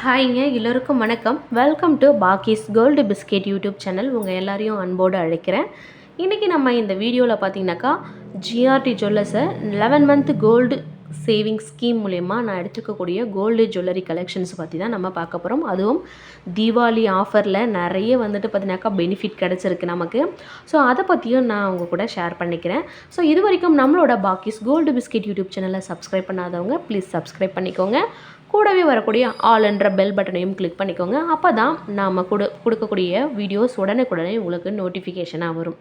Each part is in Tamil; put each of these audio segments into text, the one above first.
ஹாய்ங்க எல்லோருக்கும் வணக்கம். Welcome to Pakkis gold biscuit YouTube channel உங்கள் எல்லாரையும் அன்போடு அழைக்கிறேன். இன்றைக்கி நம்ம இந்த வீடியோவில் பார்த்தீங்கன்னாக்கா GRT ஜுவல்லர்ஸை eleven month gold saving scheme மூலயமா நான் எடுத்துக்கக்கூடிய கோல்டு ஜுவல்லரி கலெக்ஷன்ஸ் பற்றி தான் நம்ம பார்க்க போகிறோம் அதுவும் தீபாவளி ஆஃபரில் நிறைய வந்துட்டு பார்த்தீங்கன்னாக்கா பெனிஃபிட் கிடச்சிருக்கு நமக்கு. ஸோ அதை பற்றியும் நான் உங்கள் கூட ஷேர் பண்ணிக்கிறேன். ஸோ இது வரைக்கும் நம்மளோட பாக்கிஸ் கோல்டு பிஸ்கெட் யூடியூப் சேனலை சப்ஸ்கிரைப் பண்ணாதவங்க ப்ளீஸ் சப்ஸ்கிரைப் பண்ணிக்கோங்க. கூடவே வரக்கூடிய ஆல் என்ற பெல் பட்டனையும் கிளிக் பண்ணிக்கோங்க. அப்போ தான் நாம் கொடு கொடுக்கக்கூடிய வீடியோஸ் உடனுக்குடனே உங்களுக்கு நோட்டிஃபிகேஷனாக வரும்.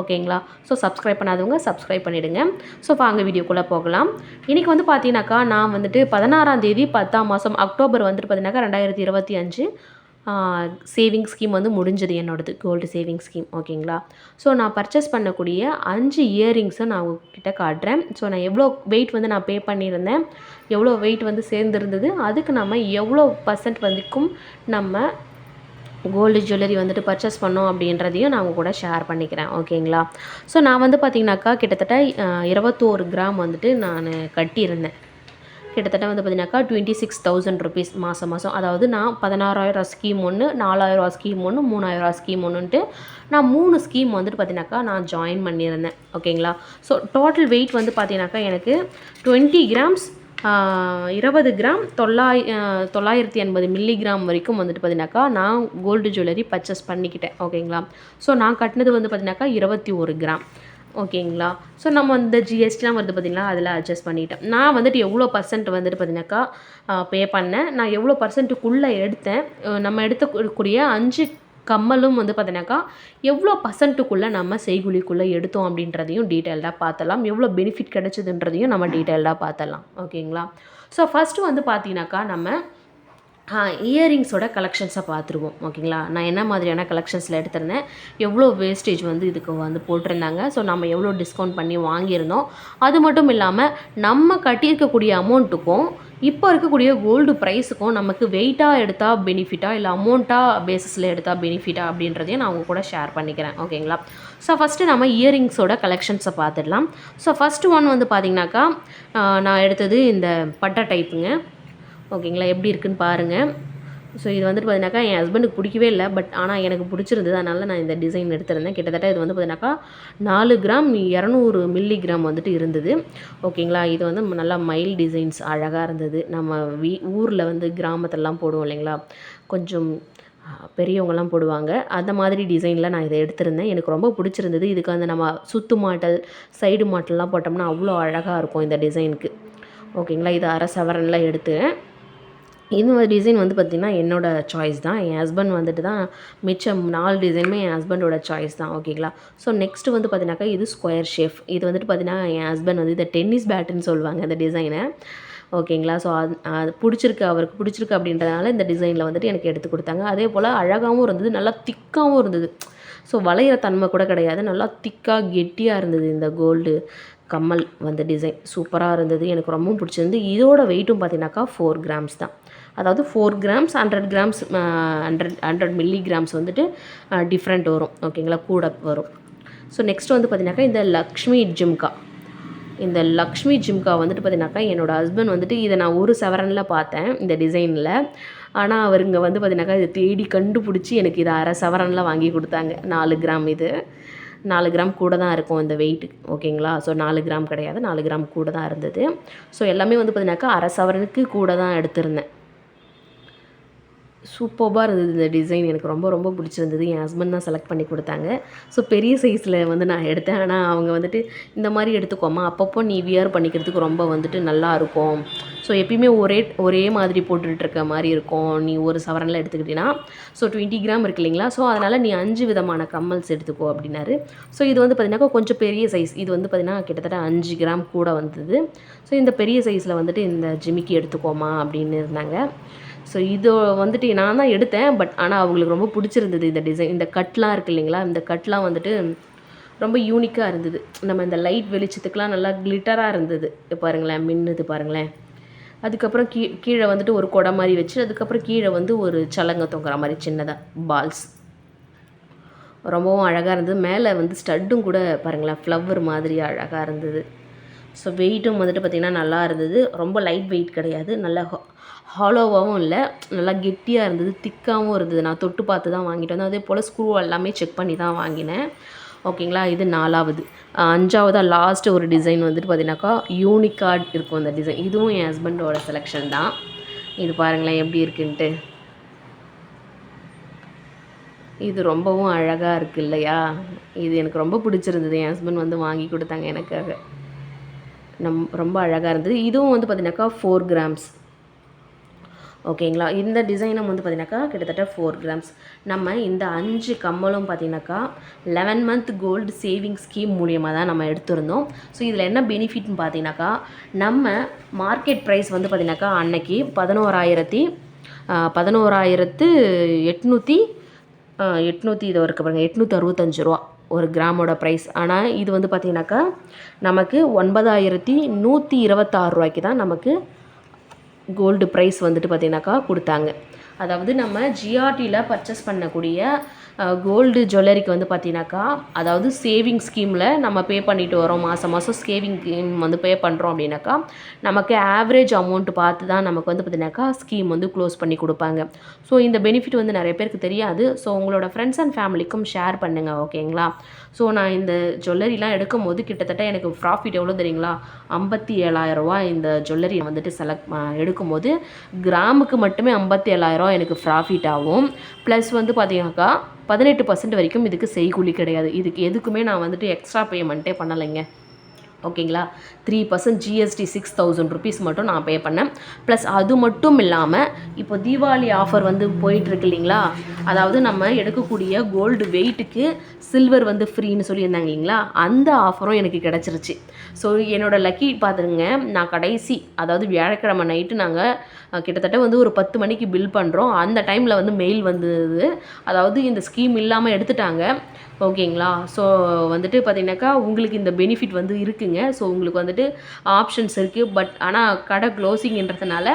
ஓகேங்களா? ஸோ சப்ஸ்கிரைப் பண்ணாதவங்க சப்ஸ்கிரைப் பண்ணிவிடுங்க ஸோ வாங்க வீடியோக்குள்ளே போகலாம். இன்றைக்கி வந்து பார்த்தீங்கன்னாக்கா நான் வந்துட்டு பதினாறாம் தேதி பத்தாம் மாதம் அக்டோபர் வந்துட்டு பார்த்தீங்கன்னாக்கா ரெண்டாயிரத்தி இருபத்தி அஞ்சு. சேவிங் ஸ்கீம் வந்து முடிஞ்சது என்னோடது கோல்டு சேவிங் ஸ்கீம் ஓகேங்களா ஸோ நான் பர்ச்சேஸ் பண்ணக்கூடிய அஞ்சு இயரிங்ஸை நான் உங்ககிட்ட காட்டுறேன். ஸோ நான் எவ்வளோ வெயிட் வந்து நான் பே பண்ணியிருந்தேன் எவ்வளோ வெயிட் வந்து சேர்ந்துருந்தது அதுக்கு நம்ம எவ்வளோ பர்சன்ட் வரைக்கும் நம்ம கோல்டு ஜுவல்லரி வந்துட்டு பர்ச்சேஸ் பண்ணோம் அப்படின்றதையும் நான் உங்க கூட ஷேர் பண்ணிக்கிறேன் ஓகேங்களா ஸோ நான் வந்து பார்த்திங்கனாக்கா கிட்டத்தட்ட இருபத்தோரு கிராம் வந்துட்டு நான் கட்டியிருந்தேன். கிட்டத்தட்ட வந்து பார்த்தீங்கன்னாக்கா டுவெண்ட்டி சிக்ஸ் தௌசண்ட் ருபீஸ் மாதம் மாதம் அதாவது நான் பதினாறாயிரம் ஸ்கீம் ஒன்று நாலாயிரரூவா ஸ்கீம் ஒன்று மூணாயிரரூவா ஸ்கீம் ஒன்றுன்ட்டு நான் மூணு ஸ்கீம் வந்துட்டு பார்த்தீங்கன்னாக்கா நான் ஜாயின் பண்ணியிருந்தேன். ஓகேங்களா ஸோ டோட்டல் வெயிட் வந்து பார்த்தீங்கன்னாக்கா எனக்கு டுவெண்ட்டி கிராம்ஸ் இருபது கிராம் தொள்ளாய் தொள்ளாயிரத்தி எண்பது மில்லிகிராம் வரைக்கும் வந்துட்டு பார்த்தீங்கன்னாக்கா நான் கோல்டு ஜுவல்லரி பர்ச்சேஸ் பண்ணிக்கிட்டேன். ஓகேங்களா ஸோ நான் கட்டினது வந்து பார்த்தீங்கன்னாக்கா இருபத்தி ஒரு கிராம் ஓகேங்களா? ஸோ நம்ம இந்த ஜிஎஸ்டிலாம் வந்து பார்த்திங்கன்னா அதில் அட்ஜஸ்ட் பண்ணிட்டேன் நான் வந்துட்டு எவ்வளோ பர்சன்ட் வந்துட்டு பார்த்தீங்கன்னாக்கா பே பண்ணேன். நான் எவ்வளோ பர்சன்ட்டுக்குள்ளே எடுத்தேன். நம்ம எடுத்துக்கூடிய அஞ்சு கம்மலும் வந்து பார்த்தீங்கன்னாக்கா எவ்வளோ பர்சன்ட்டுக்குள்ளே நம்ம செய்குலிக்குள்ளே எடுத்தோம் அப்படின்றதையும் டீட்டெயில்டாக பார்த்தலாம் எவ்வளோ பெனிஃபிட் கிடைச்சதுன்றதையும் நம்ம டீட்டெயில்டாக பார்த்தலாம் ஓகேங்களா? ஸோ ஃபஸ்ட்டு வந்து பார்த்தீங்கன்னாக்கா நம்ம இயரிங்ஸோட கலெக்ஷன்ஸை பார்த்துருவோம் ஓகேங்களா? நான் என்ன மாதிரியான கலெக்ஷன்ஸில் எடுத்திருந்தேன் எவ்வளோ வேஸ்டேஜ் வந்து இதுக்கு வந்து போட்டிருந்தாங்க. ஸோ நம்ம எவ்வளோ டிஸ்கவுண்ட் பண்ணி வாங்கியிருந்தோம். அது மட்டும் இல்லாமல் நம்ம கட்டியிருக்கக்கூடிய அமௌண்ட்டுக்கும் இப்போ இருக்கக்கூடிய கோல்டு ப்ரைஸுக்கும் நமக்கு வெயிட்டாக எடுத்தால் பெனிஃபிட்டா இல்லை அமௌண்ட்டாக பேசிஸில் எடுத்தால் பெனிஃபிட்டா அப்படின்றதையும் நான் உங்கள் கூட ஷேர் பண்ணிக்கிறேன் ஓகேங்களா? ஸோ ஃபஸ்ட்டு நம்ம இயரிங்ஸோட கலெக்ஷன்ஸை பார்த்துடலாம். ஸோ ஃபஸ்ட்டு ஒன் வந்து பார்த்திங்கனாக்கா நான் எடுத்தது இந்த பட்டை டைப்புங்க ஓகேங்களா? எப்படி இருக்குன்னு பாருங்கள் ஸோ இது வந்துட்டு பார்த்தீங்கன்னாக்கா என் ஹஸ்பண்டுக்கு பிடிக்கவே இல்லை. பட் ஆனால் எனக்கு பிடிச்சிருந்தது. அதனால் நான் இந்த டிசைன் எடுத்திருந்தேன். கிட்டத்தட்ட இது வந்து பார்த்தீங்கன்னாக்கா நாலு கிராம் இரநூறு மில்லி கிராம் வந்துட்டு இருந்தது. ஓகேங்களா? இது வந்து நல்லா மைல் டிசைன்ஸ் அழகாக இருந்தது. நம்ம வீ ஊரில் வந்து கிராமத்திலலாம் போடுவோம் இல்லைங்களா? கொஞ்சம் ஆஹ், போடுவாங்க. அந்த மாதிரி டிசைனில் நான் இதை எடுத்திருந்தேன். எனக்கு ரொம்ப பிடிச்சிருந்தது. இதுக்கு வந்து நம்ம சுத்து மாட்டல் சைடு மாட்டல்லாம் போட்டோம்னா அவ்வளோ அழகாக இருக்கும் இந்த டிசைனுக்கு ஓகேங்களா? இது அரை சவரனில் எடுத்தேன். இந்த டிசைன் வந்து பார்த்திங்கன்னா என்னோடய சாய்ஸ் தான். என் ஹஸ்பண்ட் வந்துட்டு தான் மிச்சம் நாலு டிசைனுமே என் ஹஸ்பண்டோட சாய்ஸ் தான். ஓகேங்களா ஸோ நெக்ஸ்ட் வந்து பார்த்தீங்கன்னாக்கா இது ஸ்கொயர் ஷேஃப் இது வந்துட்டு பார்த்தீங்கன்னா என் ஹஸ்பண்ட் வந்து இதை டென்னிஸ் பேட்டுன்னு சொல்லுவாங்க இந்த டிசைனை ஓகேங்களா ஸோ அது அது பிடிச்சிருக்கு அவருக்கு பிடிச்சிருக்கு அப்படின்றதுனால இந்த டிசைனில் வந்துட்டு எனக்கு எடுத்து கொடுத்தாங்க. அதே போல் அழகாகவும் இருந்தது நல்லா திக்காகவும் இருந்தது. ஸோ வளையிற தன்மை கூட கிடையாது. நல்லா திக்காக கெட்டியாக இருந்தது இந்த கோல்டு கம்மல் வந்த டிசைன் சூப்பராக இருந்தது. எனக்கு ரொம்பவும் பிடிச்சிருந்து இதோட வெயிட்டும் பார்த்தீங்கன்னாக்கா ஃபோர் கிராம்ஸ் தான். அதாவது four grams hundred grams hundred hundred milligrams வந்துட்டு டிஃப்ரெண்ட் வரும். ஓகேங்களா கூட வரும். ஸோ நெக்ஸ்ட் வந்து பார்த்தீங்கன்னாக்கா இந்த லக்ஷ்மி ஜிம்கா. இந்த லக்ஷ்மி ஜிம்கா வந்துட்டு பார்த்தீங்கன்னாக்கா என்னோடய ஹஸ்பண்ட் வந்துட்டு இதை நான் ஒரு செவரனில் பார்த்தேன் இந்த டிசைனில் ஆனால் அவருங்க வந்து பார்த்தீங்கன்னாக்கா இதை தேடி கண்டுபிடிச்சி எனக்கு இதை அரை செவரனில் வாங்கி கொடுத்தாங்க. நாலு கிராம் இது. நாலு கிராம் கூட தான் இருக்கும் இந்த வெயிட் ஓகேங்களா ஸோ நாலு கிராம் கிடையாது. நாலு கிராம் கூட தான் இருந்தது. ஸோ எல்லாமே வந்து பார்த்தீங்கன்னாக்கா அரை சவரனுக்கு கூட தான் எடுத்திருந்தேன். சூப்பராக இருந்தது இந்த டிசைன். எனக்கு ரொம்ப ரொம்ப பிடிச்சிருந்தது. என் ஹஸ்பண்ட் தான் செலக்ட் பண்ணி கொடுத்தாங்க. ஸோ பெரிய சைஸில் வந்து நான் எடுத்தேன். ஆனால் அவங்க வந்துட்டு இந்த மாதிரி எடுத்துக்கோமா அப்பப்போ நீ வியர் பண்ணிக்கிறதுக்கு ரொம்ப வந்துட்டு நல்லா இருக்கும். ஸோ எப்பயுமே ஒரே ஒரே மாதிரி போட்டுட்ருக்க மாதிரி இருக்கும். நீ ஒரு சவரனில் எடுத்துக்கிட்டீங்கன்னா ஸோ டுவெண்ட்டி கிராம் இருக்கு இல்லைங்களா? ஸோ அதனால் நீ அஞ்சு விதமான கம்மல்ஸ் எடுத்துக்கோ அப்படின்னாரு. ஸோ இது வந்து பார்த்தீங்கன்னா கொஞ்சம் பெரிய சைஸ் இது வந்து பார்த்திங்கன்னா கிட்டத்தட்ட அஞ்சு கிராம் கூட வந்தது. ஸோ இந்த பெரிய சைஸில் வந்துட்டு இந்த ஜிமிக்கி எடுத்துக்கோமா அப்படின்னு இருந்தாங்க. ஸோ இது வந்துட்டு நான் தான் எடுத்தேன் பட் ஆனால் அவங்களுக்கு ரொம்ப பிடிச்சிருந்தது இந்த டிசைன் இந்த கட்லாம் இருக்கு இல்லைங்களா? இந்த கட்லாம் வந்துட்டு ரொம்ப யூனிக்காக இருந்தது. நம்ம இந்த லைட் வெளிச்சத்துக்கெலாம் நல்லா கிளிட்டராக இருந்தது. பாருங்களேன் மின்னுது பாருங்களேன். அதுக்கப்புறம் கீ கீழே வந்துட்டு ஒரு குடை மாதிரி வச்சு அதுக்கப்புறம் கீழே வந்து ஒரு சலங்கை தொங்குற மாதிரி சின்னதாக பால்ஸ் ரொம்பவும் அழகாக இருந்தது. மேலே வந்து ஸ்டட்டும் கூட பாருங்களேன் ஃப்ளவர் மாதிரி அழகாக இருந்தது. ஸோ வெயிட்டும் வந்துட்டு பார்த்திங்கன்னா நல்லா இருந்தது. ரொம்ப லைட் வெயிட் கிடையாது. நல்ல ஹாலோவாகவும் இல்லை நல்லா கெட்டியாக இருந்தது திக்காகவும் இருந்தது. நான் தொட்டு பார்த்து தான் வாங்கிட்டு வந்தேன். அதே போல் ஸ்க்ரூ எல்லாமே செக் பண்ணி தான் வாங்கினேன். ஓகேங்களா இது நாலாவது. அஞ்சாவதாக லாஸ்ட் ஒரு டிசைன் வந்துட்டு பார்த்தீங்கன்னாக்கா யூனிகார்ட் இருக்கும் அந்த டிசைன் இதுவும் என் ஹஸ்பண்டோட செலெக்ஷன் தான். இது பாருங்களேன் எப்படி இருக்குன்ட்டு. இது ரொம்பவும் அழகாக இருக்கு இல்லையா? இது எனக்கு ரொம்ப பிடிச்சிருந்தது. என் ஹஸ்பண்ட் வந்து வாங்கி கொடுத்தாங்க எனக்காக. நம் ரொம்ப அழகாக இருந்தது. இதுவும் வந்து பார்த்தீங்கன்னாக்கா ஃபோர் கிராம்ஸ் ஓகேங்களா? இந்த டிசைனும் வந்து பார்த்தீங்கன்னாக்கா கிட்டத்தட்ட ஃபோர் கிராம்ஸ் நம்ம இந்த அஞ்சு கம்மலும் பார்த்தீங்கன்னாக்கா eleven month gold saving scheme மூலியமாக தான் நம்ம எடுத்திருந்தோம். ஸோ இதில் என்ன பெனிஃபிட்னு பார்த்தீங்கன்னாக்கா நம்ம மார்க்கெட் ப்ரைஸ் வந்து பார்த்தீங்கன்னாக்கா அன்னைக்கு பதினோராயிரத்தி பதினோராயிரத்து எட்நூற்றி எட்நூற்றி இது இருக்க பாருங்கள் எட்நூற்றி அறுபத்தஞ்சு ரூபா ஒரு கிராமோட ப்ரைஸ் ஆனால் இது வந்து பார்த்தீங்கன்னாக்கா நமக்கு ஒன்பதாயிரத்தி நூற்றி இருபத்தாறு ரூபாய்க்கு தான் நமக்கு கோல்டு ப்ரைஸ் வந்துட்டு பார்த்தீங்கன்னாக்கா கொடுத்தாங்க. அதாவது நம்ம ஜிஆர்டியில் பர்ச்சேஸ் பண்ணக்கூடிய கோல்டு ஜுவல்லரிக்கு வந்து பார்த்தீங்கன்னாக்கா அதாவது சேவிங் ஸ்கீமில் நம்ம பே பண்ணிட்டு வரோம் மாதம் மாதம் சேவிங் ஸ்கீம் வந்து பே பண்ணுறோம் அப்படின்னாக்கா நமக்கு ஆவரேஜ் அமௌண்ட் பார்த்து தான் நமக்கு வந்து பார்த்தீங்கன்னாக்கா ஸ்கீம் வந்து க்ளோஸ் பண்ணி கொடுப்பாங்க. ஸோ இந்த பெனிஃபிட் வந்து நிறைய பேருக்கு தெரியாது. ஸோ உங்களோட ஃப்ரெண்ட்ஸ் அண்ட் ஃபேமிலிக்கும் ஷேர் பண்ணுங்கள் ஓகேங்களா? ஸோ நான் இந்த ஜுவல்லரிலாம் எடுக்கும் போது கிட்டத்தட்ட எனக்கு ப்ராஃபிட் எவ்வளோ தெரியுங்களா? ஐம்பத்தி ஏழாயிரரூவா இந்த ஜுவல்லரி வந்துட்டு செலக்ட் எடுக்கும்போது கிராமுக்கு மட்டுமே ஐம்பத்தி ஏழாயிரம் எனக்கு ப்ராஃபிட் ஆகும். ப்ளஸ் வந்து பார்த்தீங்கன்னாக்கா பதினெட்டு பர்சன்ட் வரைக்கும் இதுக்கு செய்கூலி கிடையாது. இதுக்கு எதுக்குமே நான் வந்துட்டு எக்ஸ்ட்ரா பேமெண்ட்டே பண்ணலைங்க. ஓகேங்களா? Three percent GST six thousand rupees மட்டும் நான் பே பண்ணேன். ப்ளஸ் அது மட்டும் இல்லாமல் இப்போ தீபாவளி ஆஃபர் வந்து போயிட்டுருக்கு இல்லைங்களா? அதாவது நம்ம எடுக்கக்கூடிய கோல்டு வெயிட்டுக்கு சில்வர் வந்து ஃப்ரீன்னு சொல்லியிருந்தாங்க இல்லைங்களா? அந்த ஆஃபரும் எனக்கு கிடச்சிருச்சு. ஸோ என்னோடய லக்கி பார்த்துருங்க நான் கடைசி அதாவது வியாழக்கிழமை நைட்டு நாங்கள் கிட்டத்தட்ட வந்து ஒரு பத்து மணிக்கு பில் பண்ணுறோம் அந்த டைமில் வந்து மெயில் வந்தது. அதாவது இந்த ஸ்கீம் இல்லாமல் எடுத்துட்டாங்க. ஓகேங்களா? ஸோ வந்துட்டு பார்த்தீங்கன்னாக்கா உங்களுக்கு இந்த பெனிஃபிட் வந்து இருக்குங்க. ஸோ உங்களுக்கு வந்துட்டு ஆப்ஷன்ஸ் இருக்குது பட் ஆனால் கடை க்ளோசிங்கன்றதுனால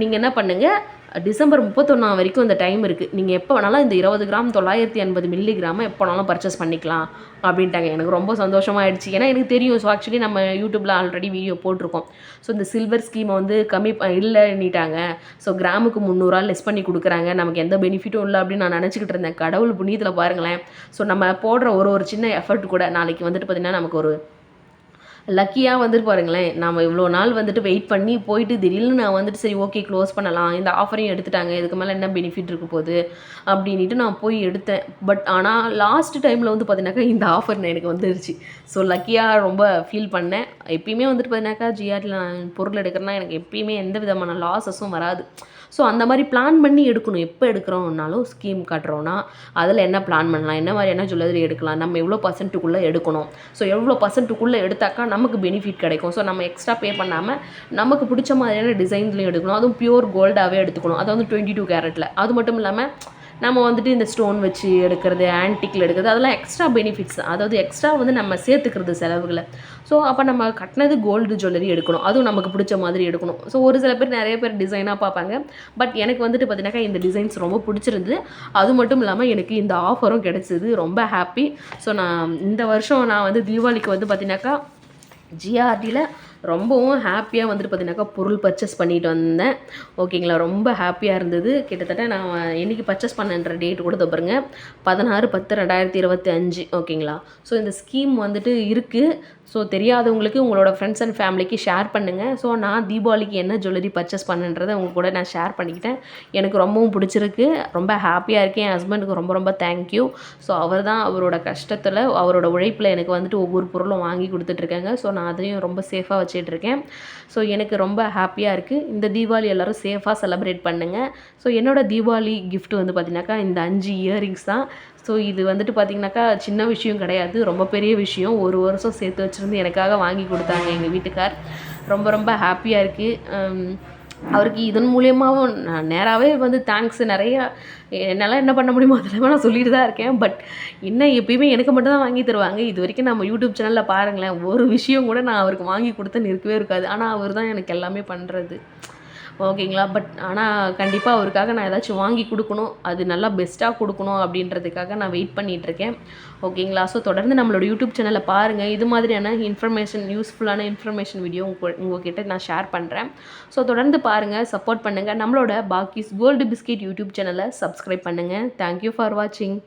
நீங்கள் என்ன பண்ணுங்கள் டிசம்பர் முப்பத்தொன்னா வரைக்கும் இந்த டைம் இருக்குது நீங்கள் எப்போ வேணாலும் இந்த இருபது கிராம் தொள்ளாயிரத்தி எண்பது மில்லி கிராமை எப்போ வேணாலும் பர்ச்சேஸ் பண்ணிக்கலாம் அப்படின்ட்டாங்க. எனக்கு ரொம்ப சந்தோஷமாயிடுச்சு. ஏன்னா எனக்கு தெரியும். ஸோ ஆக்சுவலி நம்ம யூடியூப்பில் ஆல்ரெடி வீடியோ போட்டிருக்கோம். ஸோ இந்த சில்வர் ஸ்கீமை வந்து கம்மி இல்லைன்னிட்டாங்க. ஸோ கிராமுக்கு முந்நூறுரூவா லெஸ் பண்ணி கொடுக்குறாங்க. நமக்கு எந்த பெனிஃபிட்டும் இல்லை அப்படின்னு நான் நினச்சிக்கிட்டு இருந்தேன். கடவுள் புண்ணியத்தில் பாருங்களேன். ஸோ நம்ம போடுற ஒரு ஒரு சின்ன எஃபர்ட் கூட நாளைக்கு வந்துட்டு பார்த்திங்கன்னா நமக்கு ஒரு லக்கியாக வந்துட்டு பாருங்களேன் நம்ம இவ்வளோ நாள் வந்துட்டு வெயிட் பண்ணி போயிட்டு திடீர்னு நான் வந்துட்டு சரி ஓகே க்ளோஸ் பண்ணலாம். இந்த ஆஃபரையும் எடுத்துட்டாங்க. இதுக்கு மேலே என்ன பெனிஃபிட் இருக்க போகுது அப்படின்ட்டு நான் போய் எடுத்தேன். பட் ஆனால் லாஸ்ட் டைமில் வந்து பார்த்தீங்கன்னாக்கா இந்த ஆஃபர் எனக்கு வந்துருச்சு. ஸோ லக்கியாக ரொம்ப ஃபீல் பண்ணேன். எப்பயுமே வந்துட்டு பார்த்தீங்கன்னாக்கா ஜிஆரில் நான் பொருள் எடுக்கிறேன்னா எனக்கு எப்பயுமே எந்த விதமான லாஸஸும் வராது. ஸோ அந்த மாதிரி பிளான் பண்ணி எடுக்கணும். எப்போ எடுக்கிறோம்னாலும் ஸ்கீம் காட்டுறோன்னா அதில் என்ன பிளான் பண்ணலாம்? என்ன மாதிரியான ஜுவல்லரி எடுக்கலாம்? நம்ம எவ்வளோ பர்சன்ட்டுக்குள்ளே எடுக்கணும்? ஸோ எவ்வளோ பர்சன்ட்டுக்குள்ளே எடுத்தாக்கா நமக்கு பெனிஃபிட் கிடைக்கும். ஸோ நம்ம எக்ஸ்ட்ரா பே பண்ணாமல் நமக்கு பிடிச்ச மாதிரியான டிசைன்ஸ்லையும் எடுக்கணும். அதுவும் பியூர் கோல்டாகவே எடுத்துக்கணும். அது வந்து டுவெண்ட்டி டூ கேரட்டில் அது மட்டும் இல்லாமல் நம்ம வந்துட்டு இந்த ஸ்டோன் வச்சு எடுக்கிறது ஆன்டிக்கில் எடுக்கிறது அதெல்லாம் எக்ஸ்ட்ரா பெனிஃபிட்ஸ் அதாவது எக்ஸ்ட்ரா வந்து நம்ம சேர்த்துக்கிறது செலவுகளை. ஸோ அப்போ நம்ம கட்டினது கோல்டு ஜுவல்லரி எடுக்கணும். அதுவும் நமக்கு பிடிச்ச மாதிரி எடுக்கணும். ஸோ ஒரு சில பேர் நிறைய பேர் டிசைனாக பார்ப்பாங்க. பட் எனக்கு வந்துட்டு பார்த்தீங்கன்னாக்கா இந்த டிசைன்ஸ் ரொம்ப பிடிச்சிருந்தது. அது மட்டும் இல்லாமல் எனக்கு இந்த ஆஃபரும் கிடச்சிது. ரொம்ப ஹாப்பி ஸோ நான் இந்த வருஷம் நான் வந்து தீபாவளிக்கு வந்து பார்த்தீங்கன்னாக்கா ஜிஆர்டியில் ரொம்பவும் ஹாப்பியாக வந்துட்டு பார்த்தீங்கன்னாக்கா பொருள் பர்ச்சேஸ் பண்ணிட்டு வந்தேன். ஓகேங்களா ரொம்ப ஹாப்பியாக இருந்தது. கிட்டத்தட்ட நான் என்றைக்கு பர்ச்சேஸ் பண்ணன்ற டேட் கூட பாருங்க. பதினாறு பத்து ரெண்டாயிரத்தி இருபத்தி அஞ்சு. ஓகேங்களா ஸோ இந்த ஸ்கீம் வந்துட்டு இருக்குது ஸோ தெரியாதவங்களுக்கு உங்களோட ஃப்ரெண்ட்ஸ் அண்ட் ஃபேமிலிக்கு ஷேர் பண்ணுங்கள் ஸோ நான் தீபாவளிக்கு என்ன ஜுவல்லரி பர்ச்சேஸ் பண்ணுன்றதை உங்க கூட நான் ஷேர் பண்ணிக்கிட்டேன். எனக்கு ரொம்பவும் பிடிச்சிருக்கு. ரொம்ப ஹாப்பியாக இருக்கேன். என் ஹஸ்பண்டுக்கு ரொம்ப ரொம்ப தேங்க்யூ ஸோ அவர் தான் அவரோட கஷ்டத்தில் அவரோட உழைப்பில் எனக்கு வந்துட்டு ஒவ்வொரு பொருளும் வாங்கி கொடுத்துட்ருக்காங்க ஸோ நான் அதையும் ரொம்ப சேஃபாக வச்சிட்ருக்கேன். ஸோ எனக்கு ரொம்ப ஹாப்பியாக இருக்குது இந்த தீபாவளி எல்லோரும் சேஃபாக செலப்ரேட் பண்ணுங்கள் ஸோ என்னோட தீபாவளி கிஃப்ட் வந்து பார்த்தீங்கன்னாக்கா இந்த அஞ்சு இயரிங்ஸ் தான். ஸோ இது வந்துட்டு பார்த்தீங்கன்னாக்கா சின்ன விஷயம் கிடையாது. ரொம்ப பெரிய விஷயம். ஒரு வருஷம் சேர்த்து வச்சுருந்து எனக்காக வாங்கி கொடுத்தாங்க எங்கள் வீட்டுக்கார். ரொம்ப ரொம்ப ஹாப்பியாக இருக்குது அவருக்கு இதன் மூலியமாகவும் நான் நேராகவே வந்து தேங்க்ஸ் நிறையா என்னால் என்ன பண்ண முடியுமோ அதெல்லாம் நான் சொல்லிட்டு தான் இருக்கேன். பட் என்ன எப்பயுமே எனக்கு மட்டும் தான் வாங்கி தருவாங்க. இது வரைக்கும் நம்ம யூடியூப் சேனலில் பாருங்களேன் ஒரு விஷயம் கூட நான் அவருக்கு வாங்கி கொடுத்தேன்னு இருக்கவே இருக்காது. ஆனால் அவர் தான் எனக்கு எல்லாமே பண்ணுறது ஓகேங்களா? பட் ஆனால் கண்டிப்பாக அவருக்காக நான் ஏதாச்சும் வாங்கி கொடுக்கணும். அது நல்லா பெஸ்ட்டாக கொடுக்கணும் அப்படின்றதுக்காக நான் வெயிட் பண்ணிகிட்ருக்கேன் ஓகேங்களா? ஸோ தொடர்ந்து நம்மளோட யூடியூப் சேனலை பாருங்கள் இது மாதிரியான இன்ஃபர்மேஷன் யூஸ்ஃபுல்லான இன்ஃபர்மேஷன் வீடியோ உங்கள் உங்ககிட்ட நான் ஷேர் பண்ணுறேன் ஸோ தொடர்ந்து பாருங்கள் சப்போர்ட் பண்ணுங்கள் நம்மளோட பாக்கிஸ் கோல்டு பிஸ்கெட் யூடியூப் சேனலை சப்ஸ்கிரைப் பண்ணுங்கள் தேங்க்யூ ஃபார் வாட்சிங்